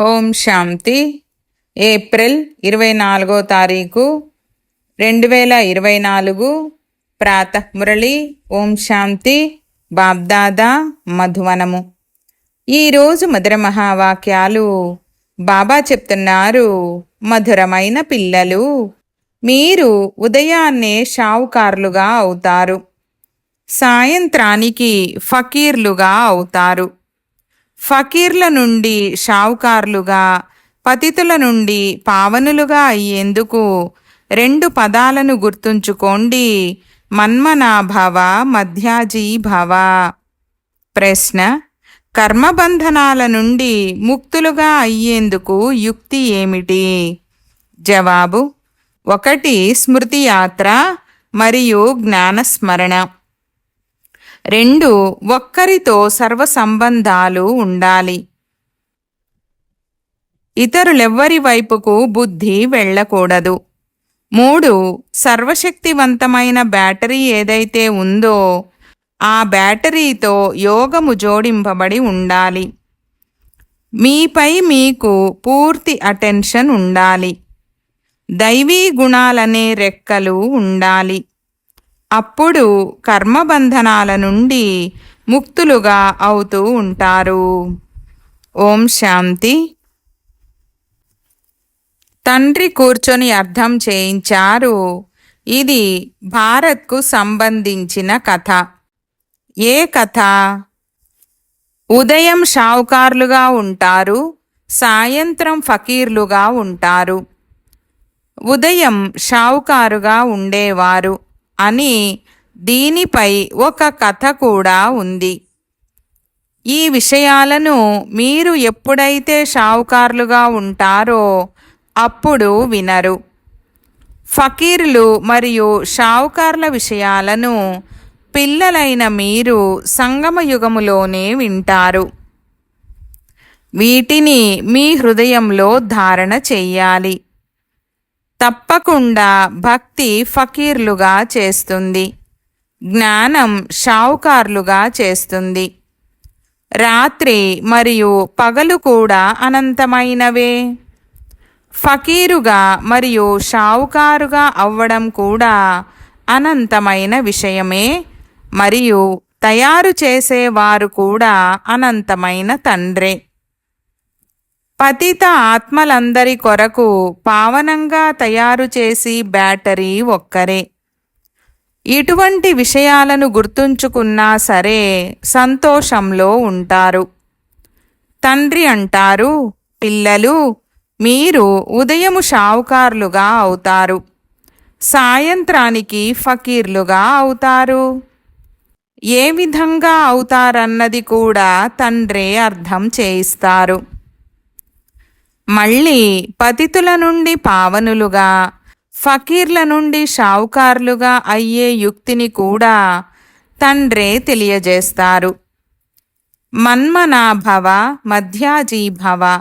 ఓం శాంతి. April ఇరవై నాలుగో తారీఖు రెండు వేల ఇరవై నాలుగు. ప్రాతమురళి ఓం శాంతి. బాబ్దాదా మధువనము. ఈరోజు మధుర మహావాక్యాలు బాబా చెప్తున్నారు. మధురమైన పిల్లలు మీరు ఉదయాన్నే షావుకారులుగా అవుతారు. సాయంత్రానికి ఫకీర్లుగా అవుతారు. ఫకీర్ల నుండి షావుకార్లుగా పతితుల నుండి పావనులుగా అయ్యేందుకు రెండు పదాలను గుర్తుంచుకోండి. మన్మనాభవ మధ్యాజీభవ. ప్రశ్న కర్మబంధనాల నుండి ముక్తులుగా అయ్యేందుకు యుక్తి ఏమిటి? జవాబు ఒకటి స్మృతియాత్ర మరియు జ్ఞానస్మరణ. రెండు ఒక్కరితో సర్వసంబంధాలు ఉండాలి. ఇతరులెవ్వరి వైపుకు బుద్ధి వెళ్ళకూడదు. మూడు సర్వశక్తివంతమైన బ్యాటరీ ఏదైతే ఉందో ఆ బ్యాటరీతో యోగము జోడింపబడి ఉండాలి. మీపై మీకు పూర్తి అటెన్షన్ ఉండాలి. దైవీ గుణాలనే రెక్కలు ఉండాలి. అప్పుడు కర్మబంధనాల నుండి ముక్తులుగా అవుతూ ఉంటారు. ఓం శాంతి. తండ్రి కూర్చొని అర్థం చేయించారు. ఇది భారత్కు సంబంధించిన కథ. ఏ కథ? ఉదయం షావుకార్లుగా ఉంటారు సాయంత్రం ఫకీర్లుగా ఉంటారు. ఉదయం షావుకారుగా ఉండేవారు. అని దీనిపై ఒక కథ కూడా ఉంది. ఈ విషయాలను మీరు ఎప్పుడైతే షావుకారులుగా ఉంటారో అప్పుడు వినరు. ఫకీర్లు మరియు షావుకార్ల విషయాలను పిల్లలైన మీరు సంగమయుగములోనే వింటారు. వీటిని మీ హృదయంలో ధారణ చెయ్యాలి. తప్పకుండా భక్తి ఫకీర్లుగా చేస్తుంది. జ్ఞానం షావుకార్లుగా చేస్తుంది. రాత్రి మరియు పగలు కూడా అనంతమైనవే. ఫకీరుగా మరియు షావుకారుగా అవ్వడం కూడా అనంతమైన విషయమే మరియు తయారు చేసేవారు కూడా అనంతమైన తండ్రే. పతిత ఆత్మలందరి కొరకు పావనంగా తయారు చేసి బ్యాటరీ ఒక్కరే. ఇటువంటి విషయాలను గుర్తుంచుకున్నా సరే సంతోషంలో ఉంటారు. తండ్రి అంటారు పిల్లలు మీరు ఉదయము షావుకార్లుగా అవుతారు. సాయంత్రానికి ఫకీర్లుగా అవుతారు. ఏ విధంగా అవుతారన్నది కూడా తండ్రే అర్థం చేయిస్తారు. మళ్ళీ పతితుల నుండి పావనులుగా ఫకీర్ల నుండి షావుకార్లుగా అయ్యే యుక్తిని కూడా తండ్రే తెలియజేస్తారు. మన్మనాభవ మధ్యాజీభవ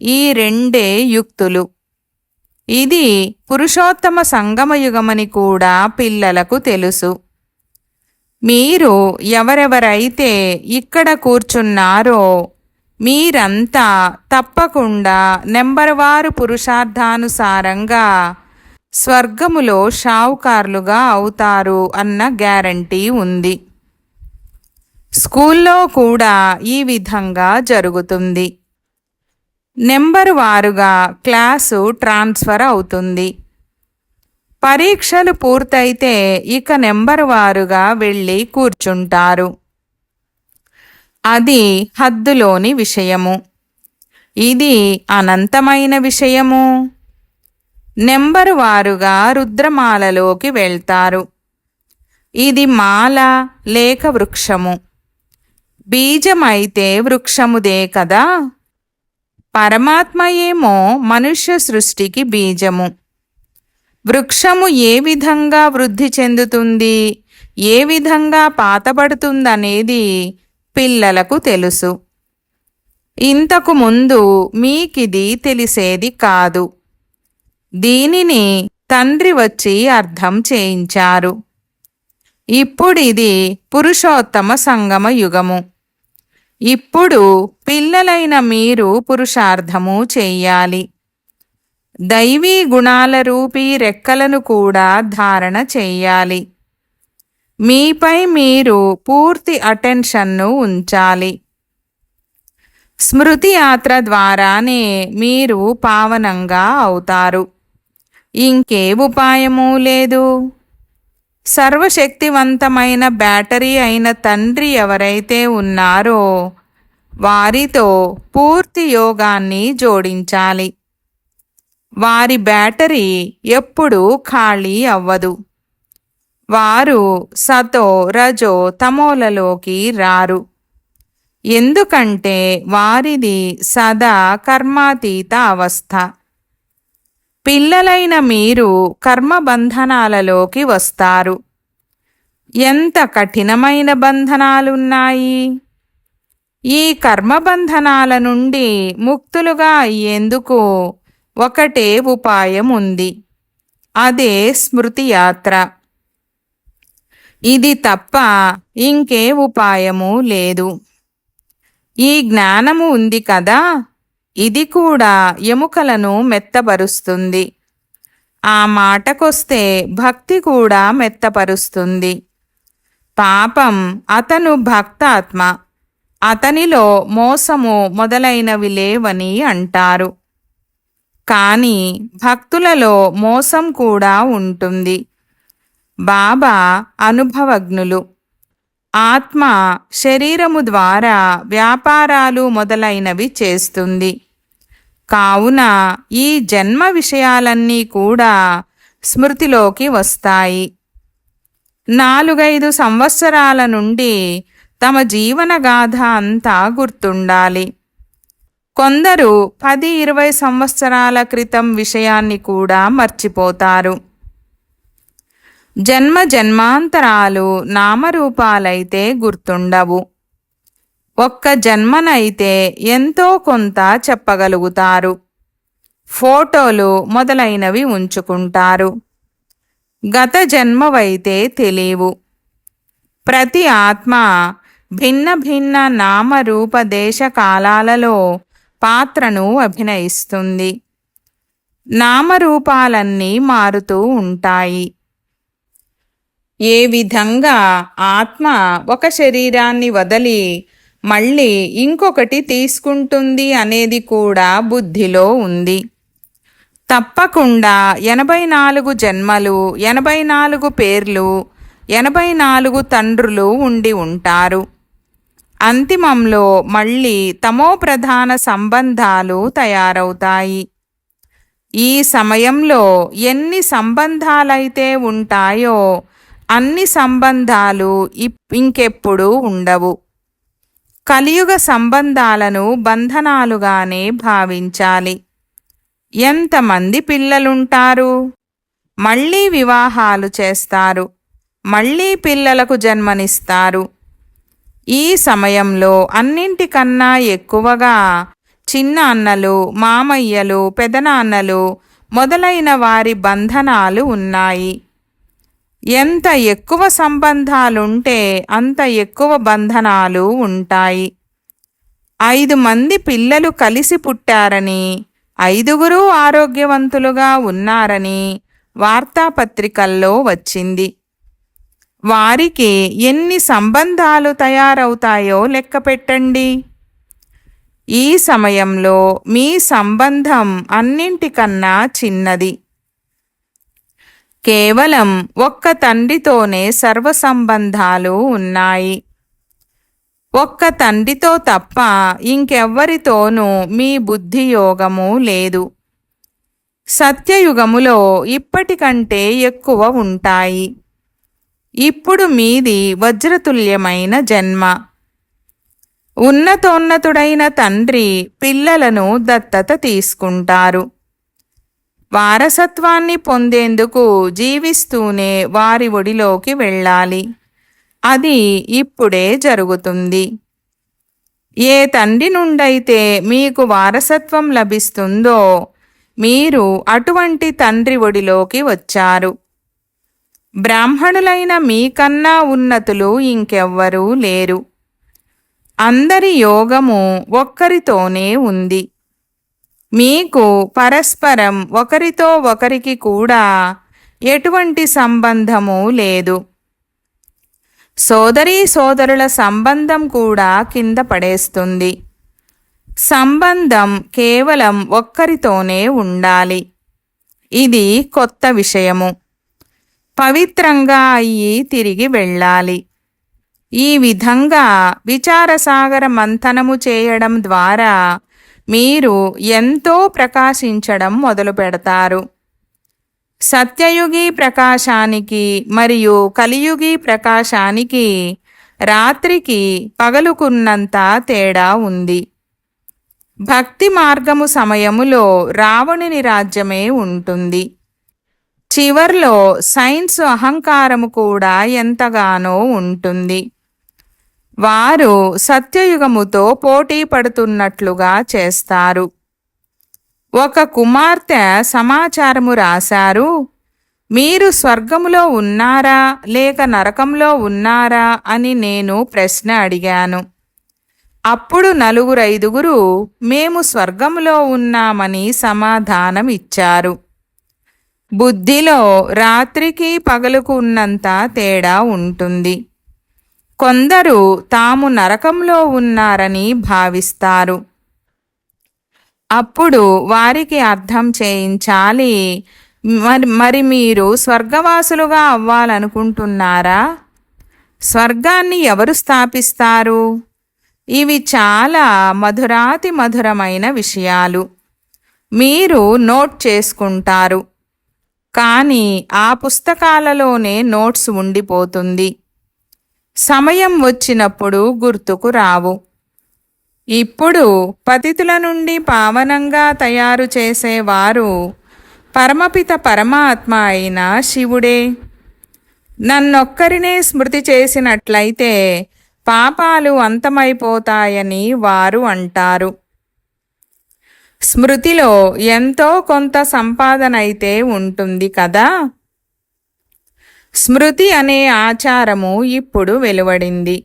ఈ రెండే యుక్తులు. ఇది పురుషోత్తమ సంగమయుగమని కూడా పిల్లలకు తెలుసు. మీరు ఎవరెవరైతే ఇక్కడ కూర్చున్నారో మీరంతా తప్పకుండా నెంబర్వారు పురుషార్థానుసారంగా స్వర్గములో షావుకార్లుగా అవుతారు అన్న గ్యారంటీ ఉంది. స్కూల్లో కూడా ఈ విధంగా జరుగుతుంది. నెంబరు వారుగా క్లాసు ట్రాన్స్ఫర్ అవుతుంది. పరీక్షలు పూర్తయితే ఇక నెంబరు వారుగా వెళ్ళి కూర్చుంటారు. అది హద్దులోని విషయము. ఇది అనంతమైన విషయము. నెంబరు వారుగా రుద్రమాలలోకి వెళ్తారు. ఇది మాల లేక వృక్షము. బీజమైతే వృక్షముదే కదా. పరమాత్మ ఏమో మనుష్య సృష్టికి బీజము. వృక్షము ఏ విధంగా వృద్ధి చెందుతుంది ఏ విధంగా పాతబడుతుందనేది పిల్లలకు తెలుసు. ఇంతకు ముందు మీకిది తెలిసేది కాదు. దీనిని తండ్రి వచ్చి అర్థం చేయించారు. ఇప్పుడిది పురుషోత్తమ సంగమ యుగము. ఇప్పుడు పిల్లలైన మీరు పురుషార్థము చెయ్యాలి దైవీ గుణాల రూపీ రెక్కలను కూడా ధారణ చెయ్యాలి మీపై మీరు పూర్తి అటెన్షన్ను ఉంచాలి. స్మృతి యాత్ర ద్వారానే మీరు పావనంగా అవుతారు. ఇంకే ఉపాయము లేదు. సర్వశక్తివంతమైన బ్యాటరీ అయిన తండ్రి ఎవరైతే ఉన్నారో వారితో పూర్తి యోగాన్ని జోడించాలి. వారి బ్యాటరీ ఎప్పుడూ ఖాళీ అవ్వదు. వారు సతో రజో తమోలలోకి రారు. ఎందుకంటే వారిది సదా కర్మాతీత అవస్థ. పిల్లలైన మీరు కర్మబంధనాలలోకి వస్తారు. ఎంత కఠినమైన బంధనాలున్నాయి. ఈ కర్మబంధనాల నుండి ముక్తులుగా అయ్యేందుకు ఒకటే ఉపాయం ఉంది అదే స్మృతియాత్ర. ఇది తప్ప ఇంకే ఉపాయము లేదు. ఈ జ్ఞానము ఉంది కదా ఇది కూడా ఎముకలను మెత్తపరుస్తుంది. ఆ మాటకొస్తే భక్తి కూడా మెత్తపరుస్తుంది. పాపం అతను భక్తాత్మ అతనిలో మోసము మొదలైనవి లేవని అంటారు. కానీ భక్తులలో మోసం కూడా ఉంటుంది. బాబా అనుభవజ్ఞులు. ఆత్మ శరీరము ద్వారా వ్యాపారాలు మొదలైనవి చేస్తుంది. కావున ఈ జన్మ విషయాలన్నీ కూడా స్మృతిలోకి వస్తాయి. నాలుగైదు సంవత్సరాల నుండి తమ జీవనగాథ అంతా గుర్తుండాలి. కొందరు పది ఇరవై సంవత్సరాల క్రితం విషయాన్ని కూడా మర్చిపోతారు. జన్మ జన్మాంతరాలు నామరూపాలైతే గుర్తుండవు. ఒక్క జన్మనైతే ఎంతో కొంత చెప్పగలుగుతారు. ఫోటోలు మొదలైనవి ఉంచుకుంటారు. గత జన్మవైతే తెలియవు. ప్రతి ఆత్మ భిన్న భిన్న నామరూపదేశ కాలాలలో పాత్రను అభినయిస్తుంది. నామరూపాలన్నీ మారుతూ ఉంటాయి. ఏ విధంగా ఆత్మ ఒక శరీరాన్ని వదలి మళ్ళీ ఇంకొకటి తీసుకుంటుంది అనేది కూడా బుద్ధిలో ఉంది. తప్పకుండా ఎనభై నాలుగు జన్మలు ఎనభై నాలుగు పేర్లు ఎనభై నాలుగు తండ్రులు ఉండి ఉంటారు. అంతిమంలో మళ్ళీ తమో ప్రధాన సంబంధాలు తయారవుతాయి. ఈ సమయంలో ఎన్ని సంబంధాలైతే ఉంటాయో అన్ని సంబంధాలు ఇంకెప్పుడు ఉండవు. కలియుగ సంబంధాలను బంధనాలుగానే భావించాలి. ఎంతమంది పిల్లలుంటారు? మళ్ళీ వివాహాలు చేస్తారు. మళ్ళీ పిల్లలకు జన్మనిస్తారు. ఈ సమయంలో అన్నింటికన్నా ఎక్కువగా చిన్న అన్నలు మామయ్యలు పెదనాన్నలు మొదలైన వారి బంధనాలు ఉన్నాయి. ఎంత ఎక్కువ సంబంధాలుంటే అంత ఎక్కువ బంధనాలు ఉంటాయి. ఐదు మంది పిల్లలు కలిసి పుట్టారని ఐదుగురు ఆరోగ్యవంతులుగా ఉన్నారని వార్తాపత్రికల్లో వచ్చింది. వారికి ఎన్ని సంబంధాలు తయారవుతాయో లెక్క పెట్టండి. ఈ సమయంలో మీ సంబంధం అన్నింటికన్నా చిన్నది. కేవలం ఒక్క తండ్రితోనే సర్వ సంబంధాలు ఉన్నాయి. ఒక్క తండ్రితో తప్ప ఇంకెవ్వరితోనూ మీ బుద్ధి యోగము లేదు. సత్యయుగములో ఇప్పటికంటే ఎక్కువ ఉంటాయి. ఇప్పుడు మీది వజ్రతుల్యమైన జన్మ. ఉన్నతోన్నతుడైన తండ్రి పిల్లలను దత్తత తీసుకుంటారు. వారసత్వాన్ని పొందేందుకు జీవిస్తూనే వారి ఒడిలోకి వెళ్ళాలి. అది ఇప్పుడే జరుగుతుంది. ఏ తండ్రి నుండైతే మీకు వారసత్వం లభిస్తుందో మీరు అటువంటి తండ్రి ఒడిలోకి వచ్చారు. బ్రాహ్మణులైన మీకన్నా ఉన్నతులు ఇంకెవ్వరూ లేరు. అందరి యోగము ఒక్కరితోనే ఉంది. మీకు పరస్పరం ఒకరితో ఒకరికి కూడా ఎటువంటి సంబంధము లేదు. సోదరీ సోదరుల సంబంధం కూడా కింద పడేస్తుంది. సంబంధం కేవలం ఒక్కరితోనే ఉండాలి. ఇది కొత్త విషయము. పవిత్రంగా అయ్యి తిరిగి వెళ్ళాలి. ఈ విధంగా విచారసాగర మంథనము చేయడం ద్వారా మీరు ఎంతో ప్రకాశించడం మొదలు పెడతారు. సత్యయుగి ప్రకాశానికి మరియు కలియుగి ప్రకాశానికి రాత్రికి పగలుకున్నంత తేడా ఉంది. భక్తి మార్గము సమయములో రావణుని రాజ్యమే ఉంటుంది. చివర్లో సైన్స్ అహంకారము కూడా ఎంతగానో ఉంటుంది. వారు సత్యయుగముతో పోటీ పడుతున్నట్లుగా చేస్తారు. ఒక కుమార్తె సమాచారము రాశారు మీరు స్వర్గములో ఉన్నారా లేక నరకంలో ఉన్నారా? అని నేను ప్రశ్న అడిగాను. అప్పుడు నలుగురు ఐదుగురు మేము స్వర్గములో ఉన్నామని సమాధానం ఇచ్చారు. బుద్ధిలో రాత్రికి పగలుకు ఉన్నంత తేడా ఉంటుంది. కొందరు తాము నరకంలో ఉన్నారని భావిస్తారు. అప్పుడు వారికి అర్థం చేయించాలి మరి మరి మీరు స్వర్గవాసులుగా అవ్వాలనుకుంటున్నారా? స్వర్గాన్ని ఎవరు స్థాపిస్తారు? ఇవి చాలా మధురాతి మధురమైన విషయాలు. మీరు నోట్ చేసుకుంటారు. కానీ ఆ పుస్తకాలలోనే నోట్స్ ఉండిపోతుంది. సమయం వచ్చినప్పుడు గుర్తుకు రావు. ఇప్పుడు పతితుల నుండి పావనంగా తయారు చేసేవారు పరమపిత పరమాత్మ అయిన శివుడే. నన్నొక్కరినే స్మృతి చేసినట్లయితే పాపాలు అంతమైపోతాయని వారు అంటారు. స్మృతిలో ఎంతో కొంత సంపాదన అయితే ఉంటుంది కదా? స్మృతి అనే ఆచారము ఇప్పుడు వెలువడింది.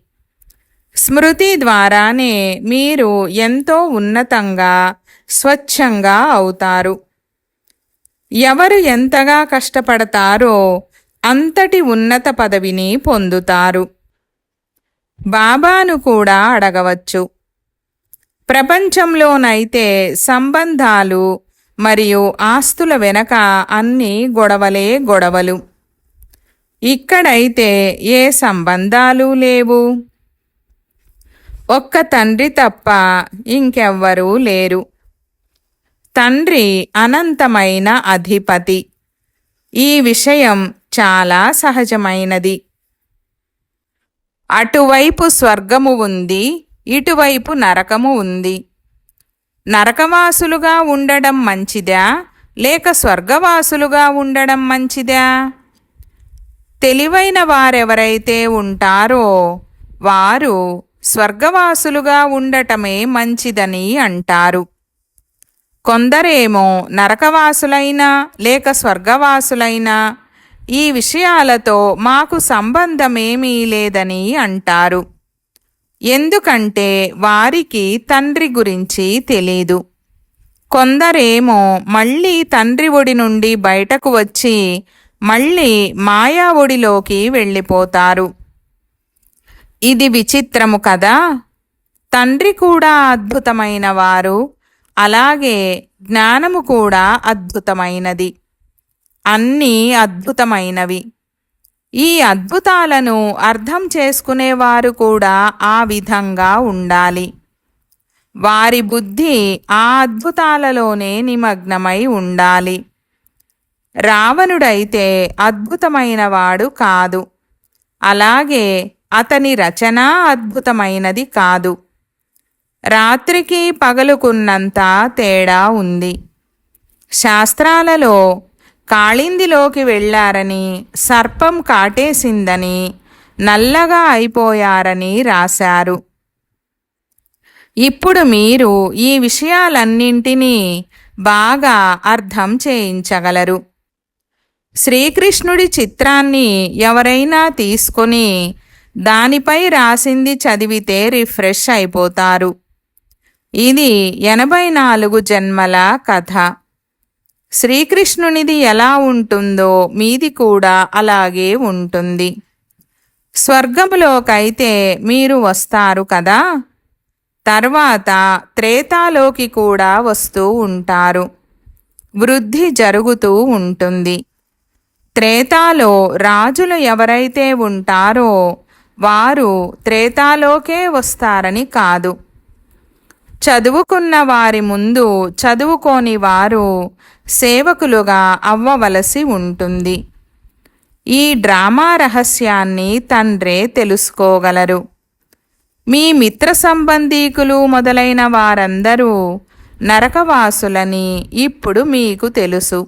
స్మృతి ద్వారానే మీరు ఎంతో ఉన్నతంగా స్వచ్ఛంగా అవుతారు. ఎవరు ఎంతగా కష్టపడతారో అంతటి ఉన్నత పదవిని పొందుతారు. బాబాను కూడా అడగవచ్చు. ప్రపంచంలోనైతే సంబంధాలు మరియు ఆస్తుల వెనక అన్ని గొడవలే గొడవలు. ఇక్కడైతే ఏ సంబంధాలు లేవు? ఒక్క తండ్రి తప్ప ఇంకెవ్వరూ లేరు. తండ్రి అనంతమైన అధిపతి. ఈ విషయం చాలా సహజమైనది. అటువైపు స్వర్గము ఉంది ఇటువైపు నరకము ఉంది. నరకవాసులుగా ఉండడం మంచిదా లేక స్వర్గవాసులుగా ఉండడం మంచిదా? తెలివైన వారెవరైతే ఉంటారో వారు స్వర్గవాసులుగా ఉండటమే మంచిదని అంటారు. కొందరేమో నరకవాసులైనా లేక స్వర్గవాసులైనా ఈ విషయాలతో మాకు సంబంధమేమీ లేదని అంటారు. ఎందుకంటే వారికి తండ్రి గురించి తెలీదు. కొందరేమో మళ్ళీ తండ్రి ఒడి నుండి బయటకు వచ్చి మళ్ళీ మాయా ఒడిలోకి వెళ్ళిపోతారు. ఇది విచిత్రము కదా? తండ్రి కూడా అద్భుతమైన వారు అలాగే జ్ఞానము కూడా అద్భుతమైనది. అన్నీ అద్భుతమైనవి. ఈ అద్భుతాలను అర్థం చేసుకునేవారు కూడా ఆ విధంగా ఉండాలి. వారి బుద్ధి ఆ అద్భుతాలలోనే నిమగ్నమై ఉండాలి. రావణుడైతే అద్భుతమైనవాడు కాదు. అలాగే అతని రచన అద్భుతమైనది కాదు. రాత్రికి పగలుకున్నంత తేడా ఉంది. శాస్త్రాలలో కాళిందిలోకి వెళ్ళారని సర్పం కాటేసిందని నల్లగా అయిపోయారని రాశారు. ఇప్పుడు మీరు ఈ విషయాలన్నింటినీ బాగా అర్థం చేయించగలరు. శ్రీకృష్ణుడి చిత్రాన్ని ఎవరైనా తీసుకొని దానిపై రాసింది చదివితే రిఫ్రెష్ అయిపోతారు. ఇది ఎనభై నాలుగు జన్మల కథ. శ్రీకృష్ణునిది ఎలా ఉంటుందో మీది కూడా అలాగే ఉంటుంది. స్వర్గములోకైతే మీరు వస్తారు కదా? తర్వాత త్రేతాలోకి కూడా వస్తూ ఉంటారు. వృద్ధి జరుగుతూ ఉంటుంది. త్రేతాలో రాజులు ఎవరైతే ఉంటారో వారు త్రేతాలోకే వస్తారని కాదు. చదువుకున్న వారి ముందు చదువుకోని వారు సేవకులుగా అవ్వవలసి ఉంటుంది. ఈ డ్రామా రహస్యాన్ని తండ్రే తెలుసుకోగలరు. మీ మిత్ర సంబంధీకులు మొదలైన వారందరూ నరకవాసులని ఇప్పుడు మీకు తెలుసు.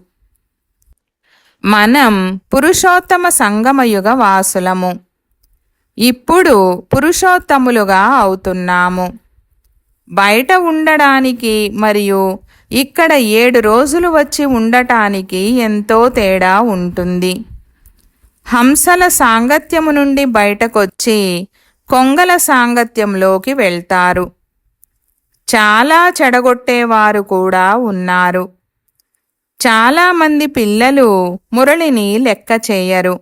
మనం పురుషోత్తమ సంగమయుగ వాసులము. ఇప్పుడు పురుషోత్తములుగా అవుతున్నాము. బయట ఉండడానికి మరియు ఇక్కడ ఏడు రోజులు వచ్చి ఉండటానికి ఎంతో తేడా ఉంటుంది. హంసల సాంగత్యము నుండి బయటకొచ్చి కొంగల సాంగత్యంలోకి వెళ్తారు. చాలా చెడగొట్టేవారు కూడా ఉన్నారు. చాలామంది పిల్లలు మురళిని లెక్క చేయరు.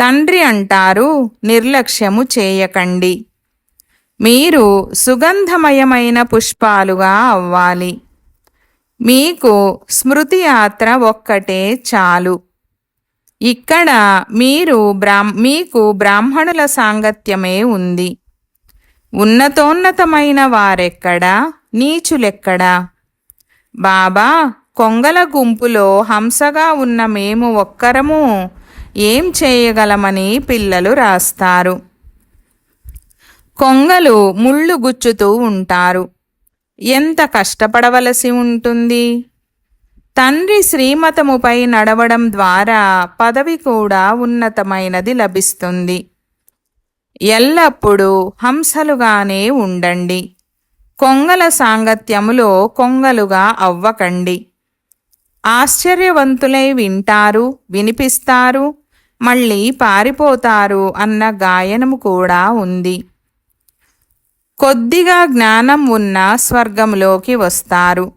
తండ్రి అంటారు నిర్లక్ష్యము చేయకండి. మీరు సుగంధమయమైన పుష్పాలుగా అవ్వాలి. మీకు స్మృతి యాత్ర ఒక్కటే చాలు. ఇక్కడ మీరు బ్రాహ్ మీకు బ్రాహ్మణుల సాంగత్యమే ఉంది. ఉన్నతోన్నతమైన వారెక్కడా నీచులెక్కడా? బాబా కొంగల గుంపులో హంసగా ఉన్న మేము ఒక్కరము ఏం చేయగలమని పిల్లలు రాస్తారు. కొంగలు ముళ్ళు గుచ్చుతూ ఉంటారు. ఎంత కష్టపడవలసి ఉంటుంది? తండ్రి శ్రీమతముపై నడవడం ద్వారా పదవి కూడా ఉన్నతమైనది లభిస్తుంది. ఎల్లప్పుడూ హంసలుగానే ఉండండి. కొంగల సాంగత్యములో కొంగలుగా అవ్వకండి. ఆశ్చర్యవంతులై వింటారు వినిపిస్తారు మళ్ళీ పారిపోతారు అన్న గాయనము కూడా ఉంది. కొద్దిగా జ్ఞానం ఉన్న స్వర్గంలోకి వస్తారు.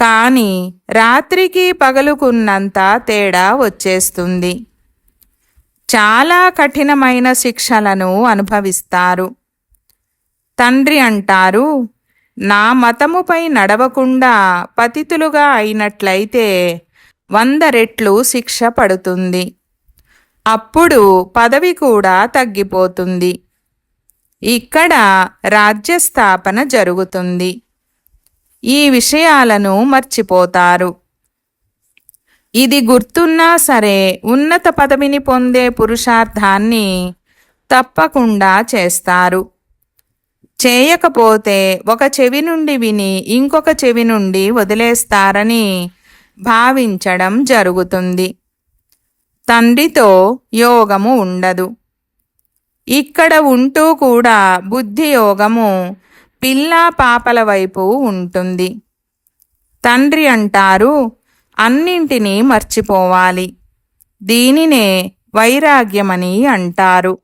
కానీ రాత్రికి పగలుకున్నంత తేడా వచ్చేస్తుంది. చాలా కఠినమైన శిక్షలను అనుభవిస్తారు. తండ్రి అంటారు నా మతముపై నడవకుండా పతితులుగా అయినట్లయితే వంద రెట్లు శిక్ష పడుతుంది. అప్పుడు పదవి కూడా తగ్గిపోతుంది. ఇక్కడ రాజ్యస్థాపన జరుగుతుంది. ఈ విషయాలను మర్చిపోతారు. ఇది గుర్తున్నా సరే ఉన్నత పదవిని పొందే పురుషార్థాన్ని తప్పకుండా చేస్తారు. చేయకపోతే ఒక చెవి నుండి విని ఇంకొక చెవి నుండి వదిలేస్తారని భావించడం జరుగుతుంది. తండ్రితో యోగము ఉండదు. ఇక్కడ ఉంటూ కూడా బుద్ధి యోగము పిల్ల పాపల వైపు ఉంటుంది. తండ్రి అంటారు అన్నింటినీ మర్చిపోవాలి. దీనినే వైరాగ్యమని అంటారు.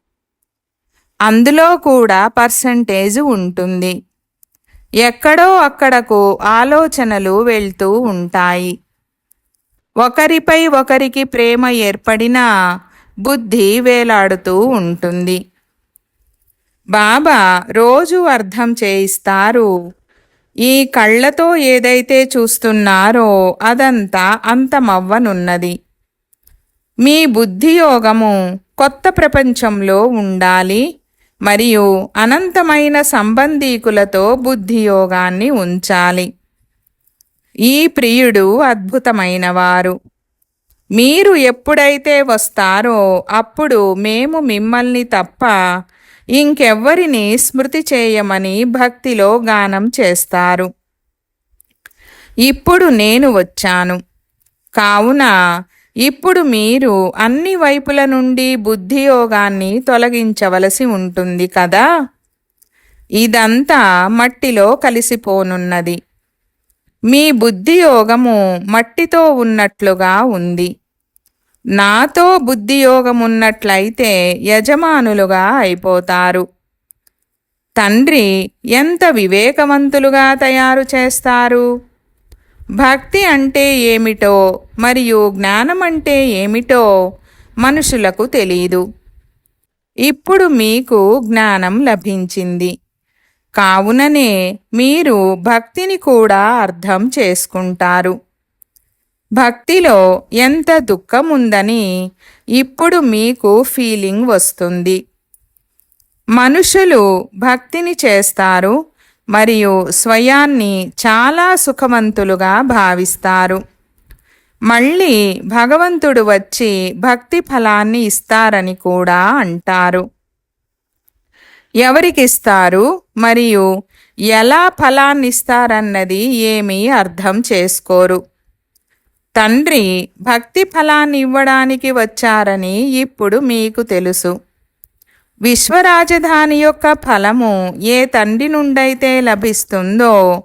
అందులో కూడా పర్సంటేజ్ ఉంటుంది. ఎక్కడో అక్కడకు ఆలోచనలు వెళ్తూ ఉంటాయి. ఒకరిపై ఒకరికి ప్రేమ ఏర్పడినా బుద్ధి వేలాడుతూ ఉంటుంది. బాబా రోజు అర్థం చేయిస్తారు ఈ కళ్ళతో ఏదైతే చూస్తున్నారో అదంతా అంతమవ్వనున్నది. మీ బుద్ధియోగము కొత్త ప్రపంచంలో ఉండాలి మరియు అనంతమైన సంబంధీకులతో బుద్ధియోగాన్ని ఉంచాలి. ఈ ప్రియుడు అద్భుతమైనవారు. మీరు ఎప్పుడైతే వస్తారో అప్పుడు మేము మిమ్మల్ని తప్ప ఇంకెవ్వరిని స్మృతి చేయమని భక్తిలో గానం చేస్తారు. ఇప్పుడు నేను వచ్చాను. కావున ఇప్పుడు మీరు అన్ని వైపుల నుండి బుద్ధియోగాన్ని తొలగించవలసి ఉంటుంది కదా? ఇదంతా మట్టిలో కలిసిపోనున్నది. మీ బుద్ధియోగము మట్టితో ఉన్నట్లుగా ఉంది. నాతో బుద్ధియోగమున్నట్లయితే యజమానులుగా అయిపోతారు. తండ్రి ఎంత వివేకవంతులుగా తయారు చేస్తారు? భక్తి అంటే ఏమిటో మరియు జ్ఞానం అంటే ఏమిటో మనుషులకు తెలియదు ఇప్పుడు మీకు జ్ఞానం లభించింది. కావుననే మీరు భక్తిని కూడా అర్థం చేసుకుంటారు. భక్తిలో ఎంత దుఃఖం ఉందని ఇప్పుడు మీకు ఫీలింగ్ వస్తుంది. మనుషులు భక్తిని చేస్తారు మరియు స్వయాన్ని చాలా సుఖవంతులుగా భావిస్తారు. మళ్ళీ భగవంతుడు వచ్చి భక్తి ఫలాన్ని ఇస్తారని కూడా అంటారు. ఎవరికిస్తారు? మరియు ఎలా ఫలాన్నిస్తారన్నది ఏమీ అర్థం చేసుకోరు. తండ్రి భక్తి ఫలాన్ని ఇవ్వడానికి వచ్చారని ఇప్పుడు మీకు తెలుసు. విశ్వరాజధాని యొక్క ఫలము ఏ తండ్రి నుండైతే లభిస్తుందో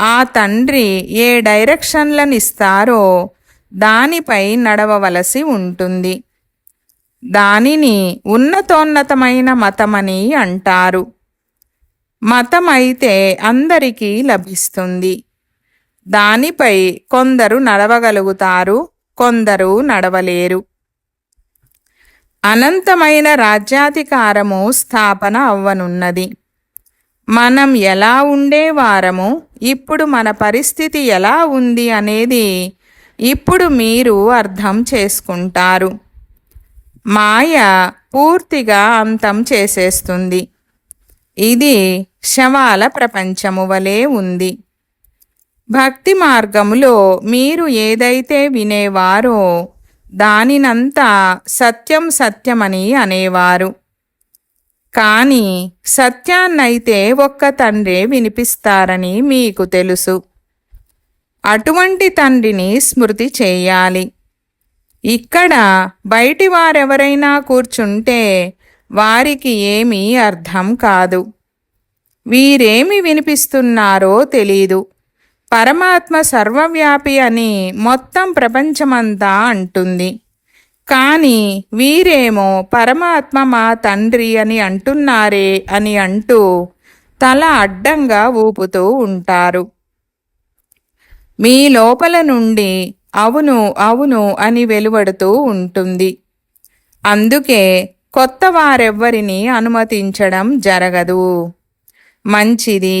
ఆ తండ్రి ఏ డైరెక్షన్లను ఇస్తారో దానిపై నడవవలసి ఉంటుంది. దానిని ఉన్నతోన్నతమైన మతమని అంటారు. మతం అయితే అందరికీ లభిస్తుంది. దానిపై కొందరు నడవగలుగుతారు కొందరు నడవలేరు. అనంతమైన రాజ్యాధికారము స్థాపన అవ్వనున్నది. మనం ఎలా ఉండేవారము ఇప్పుడు మన పరిస్థితి ఎలా ఉంది అనేది ఇప్పుడు మీరు అర్థం చేసుకుంటారు. మాయ పూర్తిగా అంతం చేసేస్తుంది. ఇది శవాల ప్రపంచము వలె ఉంది. భక్తి మార్గములో మీరు ఏదైతే వినేవారో దానినంతా సత్యం సత్యమని అనేవారు. కానీ సత్యాన్నైతే ఒక్క తండ్రే వినిపిస్తారని మీకు తెలుసు. అటువంటి తండ్రిని స్మృతి చేయాలి. ఇక్కడ బయటి వారెవరైనా కూర్చుంటే వారికి ఏమీ అర్థం కాదు. వీరేమి వినిపిస్తున్నారో తెలీదు. పరమాత్మ సర్వవ్యాపి అని మొత్తం ప్రపంచమంతా అంటుంది. కానీ వీరేమో పరమాత్మ మా తండ్రి అని అంటున్నారే అని అంటూ తల అడ్డంగా ఊపుతూ ఉంటారు. మీ లోపల నుండి అవును అవును అని వెలువడుతూ ఉంటుంది. అందుకే కొత్త వారెవ్వరిని అనుమతించడం జరగదు. మంచిది.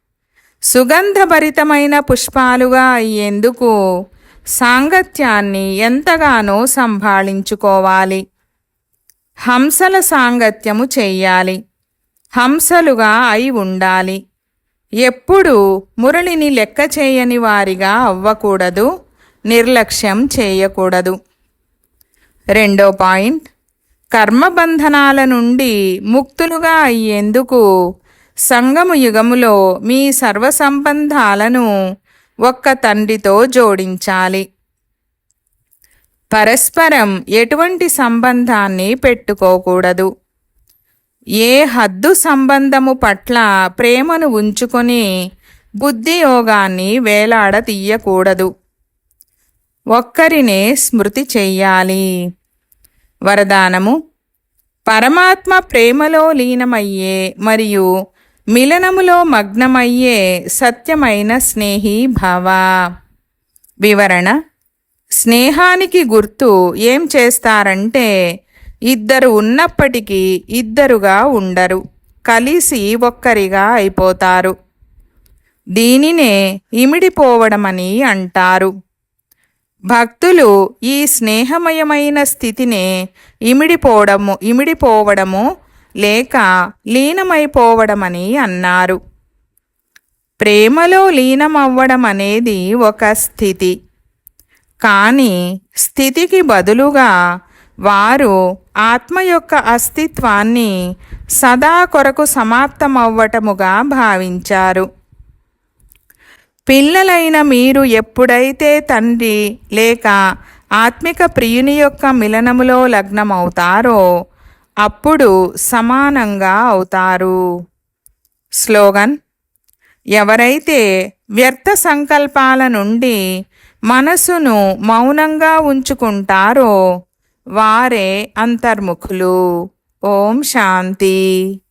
సుగంధభరితమైన పుష్పాలుగా అయ్యేందుకు సాంగత్యాన్ని ఎంతగానో సంభాళించుకోవాలి. హంసల సాంగత్యము చెయ్యాలి. హంసలుగా అయి ఉండాలి. ఎప్పుడు మురళిని లెక్క చేయని వారిగా అవ్వకూడదు నిర్లక్ష్యం చేయకూడదు. రెండో పాయింట్ కర్మబంధనాల నుండి ముక్తులుగా అయ్యేందుకు సంగము యుగములో మీ సర్వసంబంధాలను ఒక్క తండ్రితో జోడించాలి. పరస్పరం ఎటువంటి సంబంధాన్ని పెట్టుకోకూడదు. ఏ హద్దు సంబంధము పట్ల ప్రేమను ఉంచుకొని బుద్ధి యోగాన్ని వేలాడ తీయకూడదు. ఒక్కరినే స్మృతి చెయ్యాలి. వరదానము పరమాత్మ ప్రేమలో లీనమయ్యే మరియు మిలనములో మగ్నమయ్యే సత్యమైన స్నేహి భావ. వివరణ స్నేహానికి గుర్తు ఏం చేస్తారంటే ఇద్దరు ఉన్నప్పటికీ ఇద్దరుగా ఉండరు కలిసి ఒక్కరిగా అయిపోతారు. దీనినే ఇమిడిపోవడమని అంటారు. భక్తులు ఈ స్నేహమయమైన స్థితినే ఇమిడిపోవడము ఇమిడిపోవడము లేక లీనమైపోవడమని అన్నారు. ప్రేమలో లీనమవ్వడం అనేది ఒక స్థితి. కానీ స్థితికి బదులుగా వారు ఆత్మ యొక్క అస్తిత్వాన్ని సదా కొరకు సమాప్తమవ్వటముగా భావించారు. పిల్లలైన మీరు ఎప్పుడైతే తండ్రి లేక ఆత్మిక ప్రియుని యొక్క మిలనములో లగ్నమవుతారో అప్పుడు సమానంగా అవుతారు. స్లోగన్ ఎవరైతే వ్యర్థ సంకల్పాల నుండి మనసును మౌనంగా ఉంచుకుంటారో వారే అంతర్ముఖులు. ఓం శాంతి.